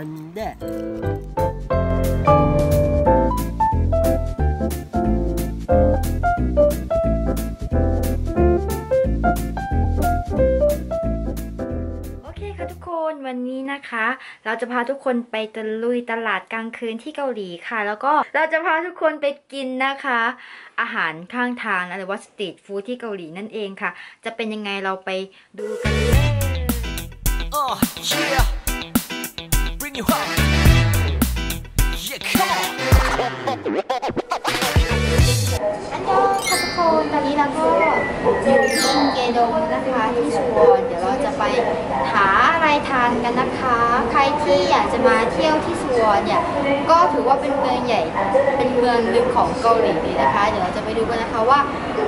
halinde. ค่ะทุกคนวันนี้นะคะ เราจะพาทุกคนไปตะลุยตลาดกลางคืนที่เกาหลีค่ะ แล้วก็เราจะพาทุกคนไปกินนะคะ อาหารข้างทางหรือว่าสตรีทฟู้ดที่เกาหลีนั่นเองค่ะ จะเป็นยังไงเราไปดูกันเลย Oh, yeah. Bring you home. Yeah, come on. อันยองค่ะทุกคนตอนนี้เราก็อยู่ที่เกดงนะคะที่ชวนเดี๋ยวเราจะไปหาอะไรทานกันนะคะ ใครที่อยากจะมาเที่ยวที่ชวนเนี่ยก็ถือว่าเป็นเมืองใหญ่ เป็นเมืองหนึ่งของเกาหลีเลยนะคะ เดี๋ยวเราจะไปดูกันนะคะว่า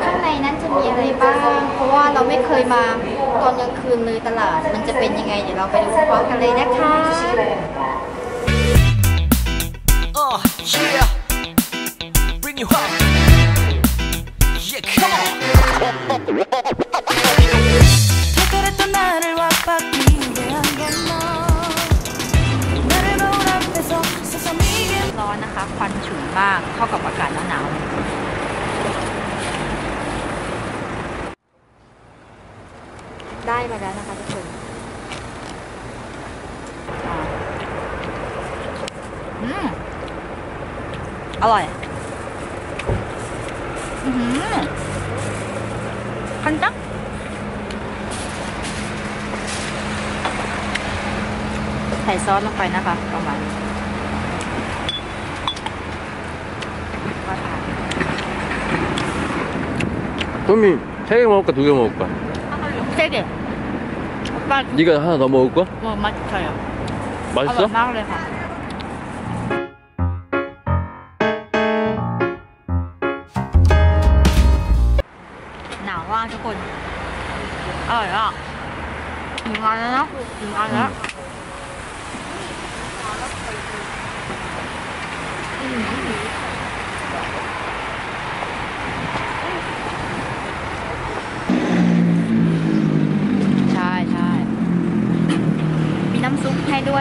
ข้างในนั้นจะมีอะไรบ้าง เพราะว่าเราไม่เคยมา ตอนกลางคืนเลยตลาด มันจะเป็นยังไง เดี๋ยวเราไปดูพร้อมกันเลยนะคะ Uh, yeah. Bring you home. Yeah, come on. 특별했던 나를 와닿기 위한 건너 나를 거울 앞에서 세상이게 ร้อนนะคะ ควันฉุนมาก เข้ากับอากาศหนาวๆ ได้มาแล้วนะคะทุกคนอ่าอืม อร่อย อือหือคันจักใส่ซอสลงไปนะคะ ประมาณนี้ ก็ทาน 토미 세 개 먹을까 두 개 먹을까? เจ๊ 맛. 네가 하나 더 먹을 거야? 어, 맛있어요. 맛있어? 아, 먹을래 봐. 나와, 조금. 아, 야. 이거 하나? 이거 하나?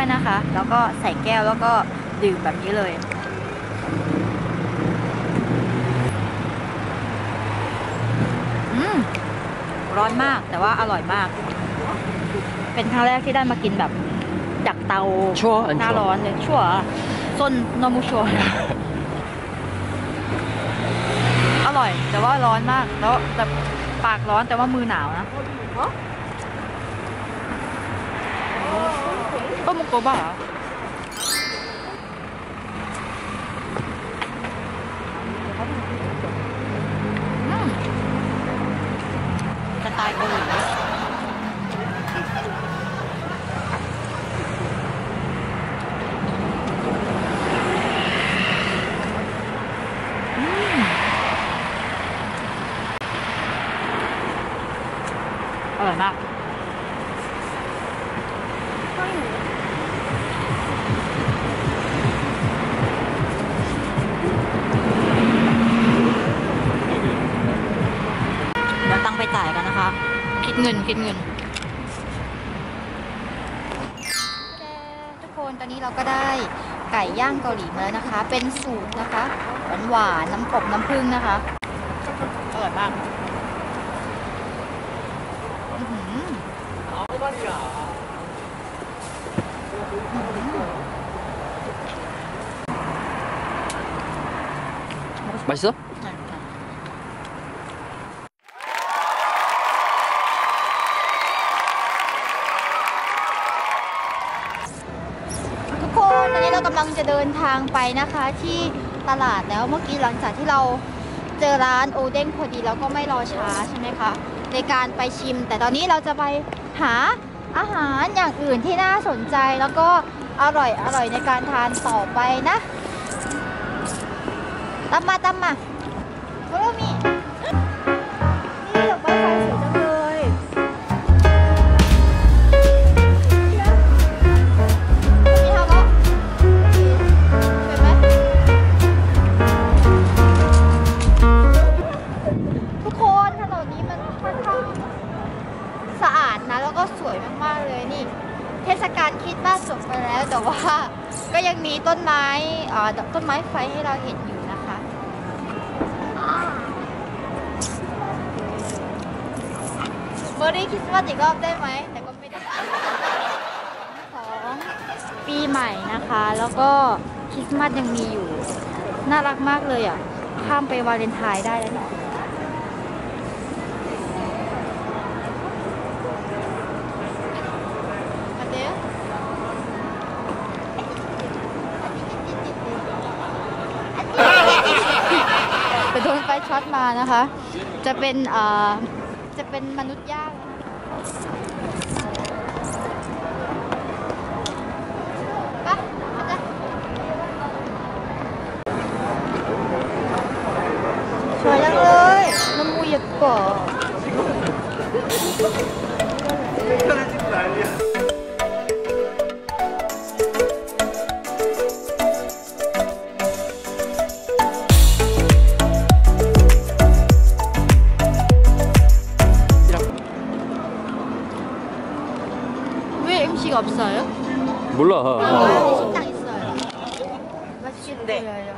ยนะคะ แล้วก็ใส่แก้วแล้วก็ดื่มแบบนี้เลย อืม ร้อนมากแต่ว่าอร่อยมาก เป็นครั้งแรกที่ได้มากินแบบจากเตาชั่วหน้าร้อนเลยชั่วส้นนมูชัวอร่อย แต่ว่าร้อนมากแล้วแต่ปากร้อนแต่ว่ามือหนาวนะ ก็มุกโก เงินคิดเงิน ทุกคนตอนนี้เราก็ได้ไก่ย่างเกาหลีมาแล้วนะคะ เป็นสูตรนะคะหวานหวานๆน้ำอบน้ำผึ้งนะคะ อร่อยมากอื้อหือ 맛있어? กำลังจะเดินทางไปนะคะที่ตลาดแล้วเมื่อกี้หลังจากที่เราเจอร้านโอเด้งพอดีเราก็ไม่รอช้าใช่ไหมคะในการไปชิม แต่ตอนนี้เราจะไปหาอาหารอย่างอื่นที่น่าสนใจแล้วก็อร่อยอร่อยในการทานต่อไปนะตามมาตามมาโอ้มี ยังมีต้นไม้เอ่อต้นไม้ไฟให้เราเห็นอยู่นะคะเบอรี่คริสต์มาสอีกรอบได้ไหมแต่ก็ไม่ได้ของปีใหม่นะคะ แล้วก็คริสต์มาสยังมีอยู่ น่ารักมากเลยอะ ข้ามไปวาเลนไทน์ได้แล้วเนาะ มาเด้อไปโดนไฟ ช็อตมานะคะ จะเป็นเอ่อจะเป็นมนุษย์ย่างไปมาจ้ะสวยจังเลยน้ำมูเยอะกว่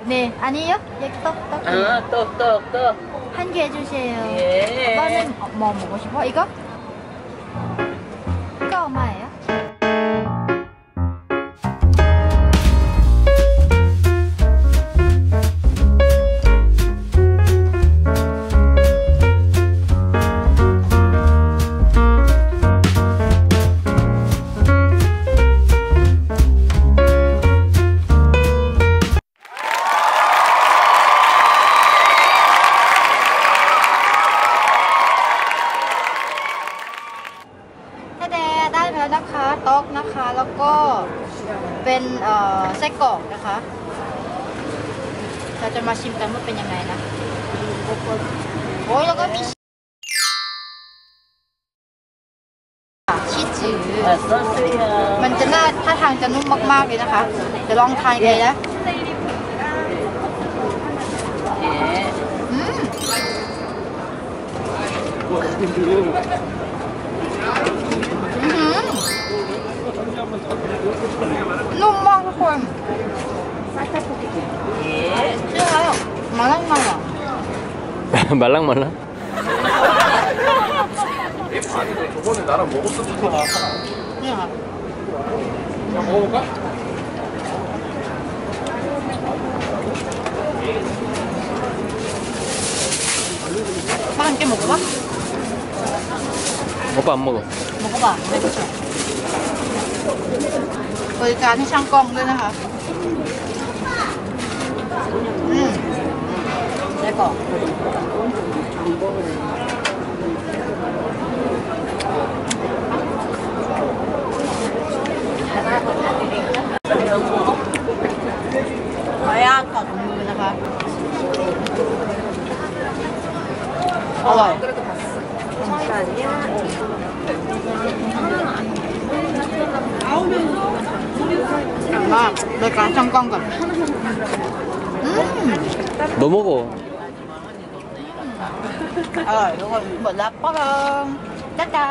네, 아니요? 여기 떡, 떡. 아, 떡, 떡, 떡. 한 개 해주세요. 예. 오빠는 어, 뭐 먹고 싶어? 이거 ต๊อกนะคะ แล้วก็เป็นไส้กรอกนะคะ เราจะมาชิมกันว่าเป็นยังไงนะ โอ้แล้วก็มีชีสมันจะน่าท่าทางจะนุ่มมากๆเลยนะคะ จะลองทานกันนะอืม 말랑말랑? 저번에 나랑 먹었었잖아. นี่ค่ะ 그냥 먹어볼까? 빠 함께 먹어봐 오빠 안 먹어. 먹어봐 네 그렇죠 บริการให้ช่างกล้องด้วยนะคะ 거. 아야, 간장 깐간. 음. 너 먹어. เออทุกคนหมดแล้วป๊อกจ้าจ้ง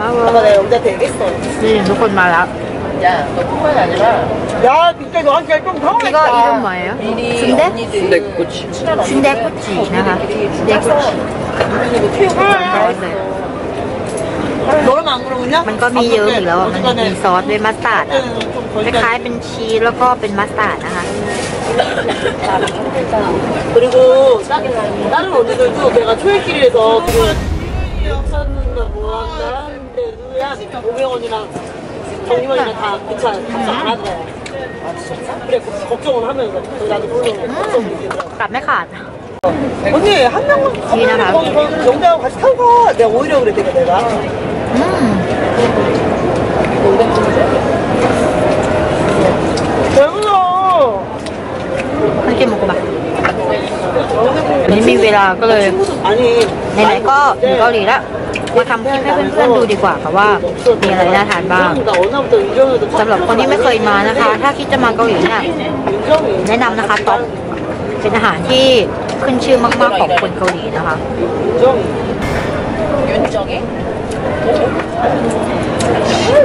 มาเลยมาเลยผมจะถึงที่สุดนี่ทุกคนมาแล้วยาตัวผู้ใหญ่ใช่ป่ะยาจะร้อนใจต้องท้องเลยก็อีกใหน่อยอะชินเด็กชินเด็กกุชชินเด็กกุชนะคะชินเด็กกุชมันก็มีเยอะอยู่แล้วมันมีซอสด้วยมัสตาร์ดคล้ายๆเป็นชีสแล้วก็เป็นมัสตาร์ดนะคะ 그리고 다, 다른 언니들도 내가 초일길에서 샀는다 뭐한다 하는데 누구야? 오명언이랑 정림언이랑 다 그차 답장 안 하더라고 그래 걱- 걱정을 하면서 그래서 나도 물론 걱정 되더라고 กลับไม่ขาด 언니 한 명만 지인아, 나. 거기 영대하고 같이 타고 가 내가 오히려 그랬대 내가 อื มันกินหมูกระบะวันนี้มีเวลาก็เลย 아니 ไหนๆก็อยู่เกาหลีแล้ว มาทำคลิปให้เพื่อนๆดูดีกว่าค่ะว่า มีอะไรน่าทานบ้าง 나 언제부터 윤정이도 สำหรับคนที่ไม่เคยมานะคะ ถ้าคิดจะมาเกาหลีเนี่ย 윤정이 แนะนำนะคะต๊อกเป็นอาหารที่ขึ้นชื่อมากๆของคนเกาหลีนะคะ 윤정이 윤정이?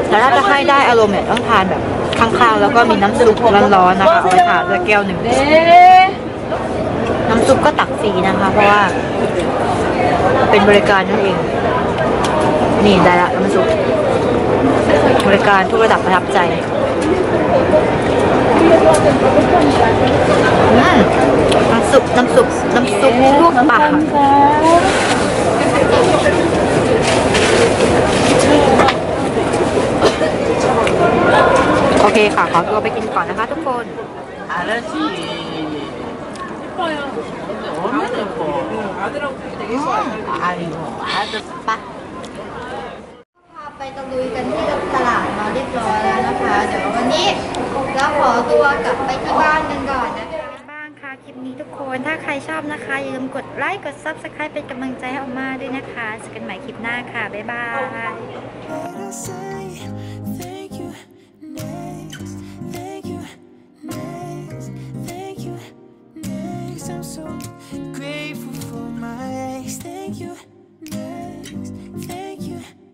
แต่ถ้าจะให้ได้อารมณ์เนี่ยต้องทานแบบ ข้างๆ แล้วก็มีน้ำซุปร้อนๆนะคะเอาไปทานด้วยแก้วหนึ่งน้ำซุปก็ตักฟรีนะคะ เพราะว่า เป็นบริการนั่นเอง นี่ได้ละน้ำซุปบริการทุกระดับประทับใจอืมน้ำซุปน้ำซุปน้ำซุปลวกปลาโอ เคค่ะ ขอตัวไปกินก่อนนะคะทุกคนพาไปตะลุยกันที่ตลาดมาเรียบร้อยแล้วนะคะ เดี๋ยววันนี้เราขอตัวกลับไปที่บ้านกันก่อนนะคะบ้างค่ะคลิปนี้ทุกคนถ้าใครชอบนะคะ อย่าลืมกดไลค์กด subscribe เป็นกำลังใจให้ออกมาด้วยนะคะเจอกันใหม่คลิปหน้าค่ะ บ๊ายบาย